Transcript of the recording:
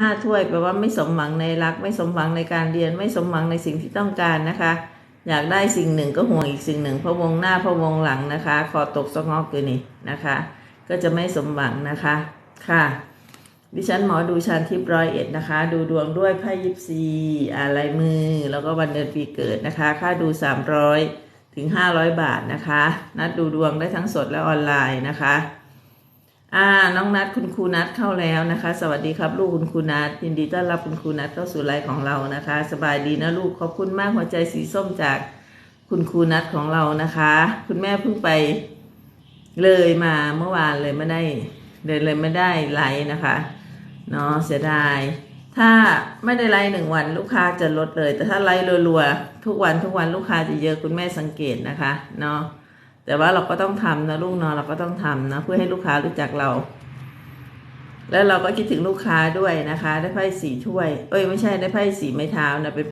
ห้าถ้วยแปลว่าไม่สมหวังในรัก ไม่สมหวังในการเรียนไม่สมหวังในสิ่งที่ต้องการนะคะ อยากได้สิ่งหนึ่งก็ห่วงอีกสิ่งหนึ่งพะวงหน้าพะวงหลังนะคะ คอตกสะงอกอยู่นี่นะคะ ก็จะไม่สมหวังนะคะค่ะ ดิฉันหมอดูชันทิพย์ร้อยเอ็ดนะคะ ดูดวงด้วยไพ่ยิปซีอะไรมือ แล้วก็วันเดือนปีเกิดนะคะ ค่าดู300ถึง500บาทนะคะ นัดดูดวงได้ทั้งสดและออนไลน์นะคะ อ่าน้องนัดคุณครูนัดเข้าแล้วนะคะ สวัสดีครับ ลูกคุณครูนัดยินดีต้อนรับคุณครูนัดเข้าสู่ไลฟ์ของเรานะคะ สบายดีนะลูกขอบคุณมากหัวใจสีส้มจากคุณครูนัดของเรานะคะ คุณแม่เพิ่งไปเลยมาเมื่อวานเลยไม่ได้เลยเลยไม่ได้ไลฟ์นะคะเนาะเสียดาย ถ้าไม่ได้ไลฟ์หนึ่งวันลูกค้าจะลดเลย แต่ถ้าไลฟ์รัวๆทุกวันทุกวันลูกค้าจะเยอะคุณแม่สังเกตนะคะเนาะ แต่ว่าเราก็ต้องทำนะลูกเนาะเราก็ต้องทำนะ เพื่อให้ลูกค้ารู้จักเรา แล้วเราก็คิดถึงลูกค้าด้วยนะคะ ได้ไพ่สีถ้วย เอ้ยไม่ใช่ได้ไพ่สีไม้เท้านะเป็น